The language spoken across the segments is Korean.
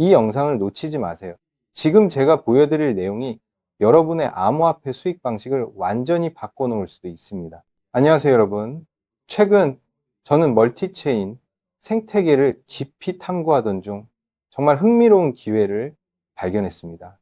이 영상을 놓치지 마세요. 지금 제가 보여드릴 내용이 여러분의 암호화폐 수익 방식을 완전히 바꿔놓을 수도 있습니다. 안녕하세요, 여러분. 최근 저는 멀티체인 생태계를 깊이 탐구하던 중 정말 흥미로운 기회를 발견했습니다.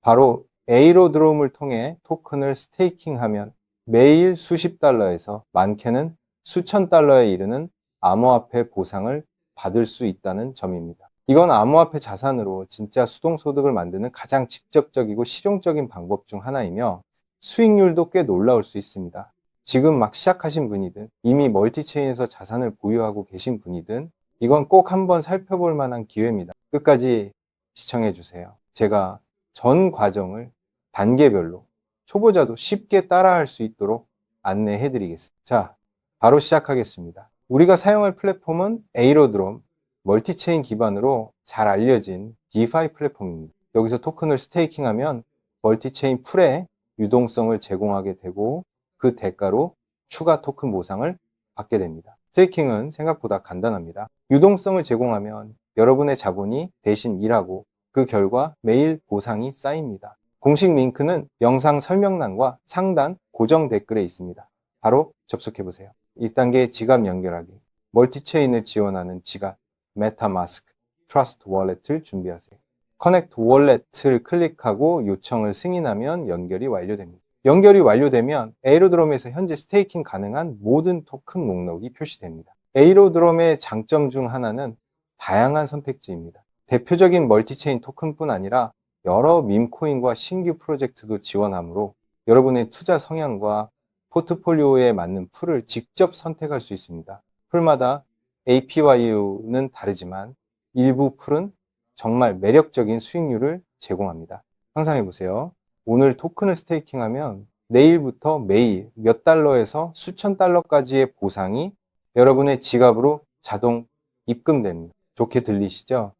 바로 에이로드롬을 통해 토큰을 스테이킹하면 매일 수십 달러에서 많게는 수천 달러에 이르는 암호화폐 보상을 받을 수 있다는 점입니다. 이건 암호화폐 자산으로 진짜 수동소득을 만드는 가장 직접적이고 실용적인 방법 중 하나이며 수익률도 꽤 놀라울 수 있습니다. 지금 막 시작하신 분이든 이미 멀티체인에서 자산을 보유하고 계신 분이든 이건 꼭 한번 살펴볼 만한 기회입니다. 끝까지 시청해 주세요. 제가 전 과정을 단계별로 초보자도 쉽게 따라할 수 있도록 안내해 드리겠습니다. 자, 바로 시작하겠습니다. 우리가 사용할 플랫폼은 에이로드롬, 멀티체인 기반으로 잘 알려진 DeFi 플랫폼입니다. 여기서 토큰을 스테이킹하면 멀티체인 풀에 유동성을 제공하게 되고 그 대가로 추가 토큰 보상을 받게 됩니다. 스테이킹은 생각보다 간단합니다. 유동성을 제공하면 여러분의 자본이 대신 일하고 그 결과 매일 보상이 쌓입니다. 공식 링크는 영상 설명란과 상단 고정 댓글에 있습니다. 바로 접속해 보세요. 1단계 지갑 연결하기. 멀티체인을 지원하는 지갑, 메타마스크, 트러스트 월렛을 준비하세요. 커넥트 월렛을 클릭하고 요청을 승인하면 연결이 완료됩니다. 연결이 완료되면 에이로드롬에서 현재 스테이킹 가능한 모든 토큰 목록이 표시됩니다. 에이로드롬의 장점 중 하나는 다양한 선택지입니다. 대표적인 멀티체인 토큰뿐 아니라 여러 밈코인과 신규 프로젝트도 지원하므로 여러분의 투자 성향과 포트폴리오에 맞는 풀을 직접 선택할 수 있습니다. 풀마다 APY는 다르지만 일부 풀은 정말 매력적인 수익률을 제공합니다. 상상해 보세요. 오늘 토큰을 스테이킹하면 내일부터 매일 몇 달러에서 수천 달러까지의 보상이 여러분의 지갑으로 자동 입금됩니다. 좋게 들리시죠?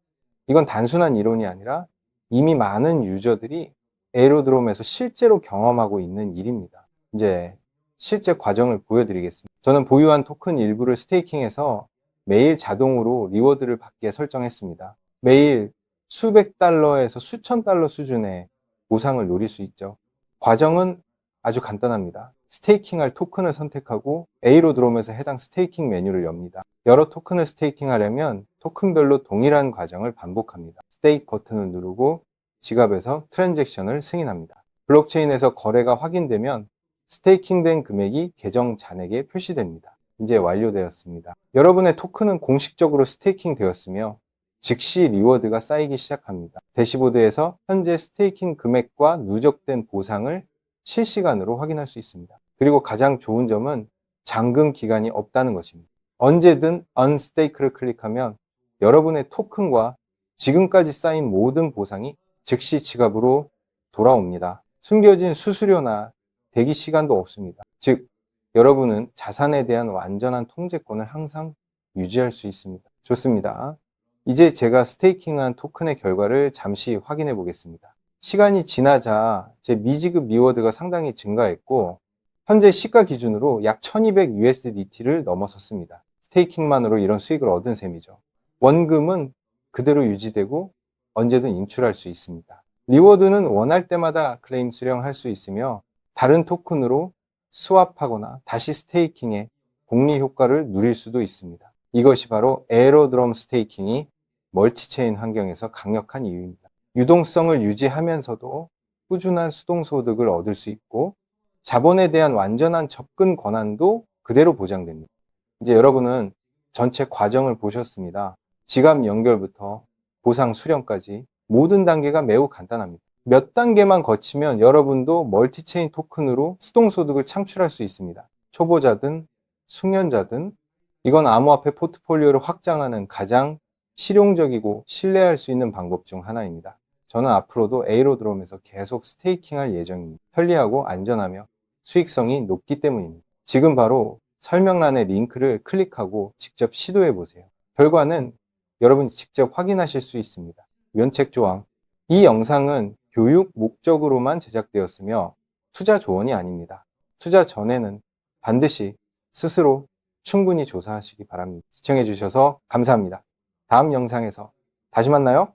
이건 단순한 이론이 아니라 이미 많은 유저들이 에로드롬에서 실제로 경험하고 있는 일입니다. 이제 실제 과정을 보여드리겠습니다. 저는 보유한 토큰 일부를 스테이킹해서 매일 자동으로 리워드를 받게 설정했습니다. 매일 수백 달러에서 수천 달러 수준의 보상을 노릴 수 있죠. 과정은 아주 간단합니다. 스테이킹할 토큰을 선택하고 A로드롬에서 해당 스테이킹 메뉴를 엽니다. 여러 토큰을 스테이킹하려면 토큰별로 동일한 과정을 반복합니다. 스테이크 버튼을 누르고 지갑에서 트랜잭션을 승인합니다. 블록체인에서 거래가 확인되면 스테이킹된 금액이 계정 잔액에 표시됩니다. 이제 완료되었습니다. 여러분의 토큰은 공식적으로 스테이킹 되었으며 즉시 리워드가 쌓이기 시작합니다. 대시보드에서 현재 스테이킹 금액과 누적된 보상을 실시간으로 확인할 수 있습니다. 그리고 가장 좋은 점은 잠금 기간이 없다는 것입니다. 언제든 unstake를 클릭하면 여러분의 토큰과 지금까지 쌓인 모든 보상이 즉시 지갑으로 돌아옵니다. 숨겨진 수수료나 대기 시간도 없습니다. 즉, 여러분은 자산에 대한 완전한 통제권을 항상 유지할 수 있습니다. 좋습니다. 이제 제가 스테이킹한 토큰의 결과를 잠시 확인해 보겠습니다. 시간이 지나자 제 미지급 리워드가 상당히 증가했고 현재 시가 기준으로 약 1200 USDT를 넘어섰습니다. 스테이킹만으로 이런 수익을 얻은 셈이죠. 원금은 그대로 유지되고 언제든 인출할 수 있습니다. 리워드는 원할 때마다 클레임 수령할 수 있으며 다른 토큰으로 스왑하거나 다시 스테이킹에 복리 효과를 누릴 수도 있습니다. 이것이 바로 에어드럼 스테이킹이 멀티체인 환경에서 강력한 이유입니다. 유동성을 유지하면서도 꾸준한 수동 소득을 얻을 수 있고 자본에 대한 완전한 접근 권한도 그대로 보장됩니다. 이제 여러분은 전체 과정을 보셨습니다. 지갑 연결부터 보상 수령까지 모든 단계가 매우 간단합니다. 몇 단계만 거치면 여러분도 멀티체인 토큰으로 수동소득을 창출할 수 있습니다. 초보자든 숙련자든 이건 암호화폐 포트폴리오를 확장하는 가장 실용적이고 신뢰할 수 있는 방법 중 하나입니다. 저는 앞으로도 에이로드롬에서 계속 스테이킹할 예정입니다. 편리하고 안전하며 수익성이 높기 때문입니다. 지금 바로 설명란의 링크를 클릭하고 직접 시도해 보세요. 결과는 여러분이 직접 확인하실 수 있습니다. 면책 조항. 이 영상은 교육 목적으로만 제작되었으며 투자 조언이 아닙니다. 투자 전에는 반드시 스스로 충분히 조사하시기 바랍니다. 시청해 주셔서 감사합니다. 다음 영상에서 다시 만나요.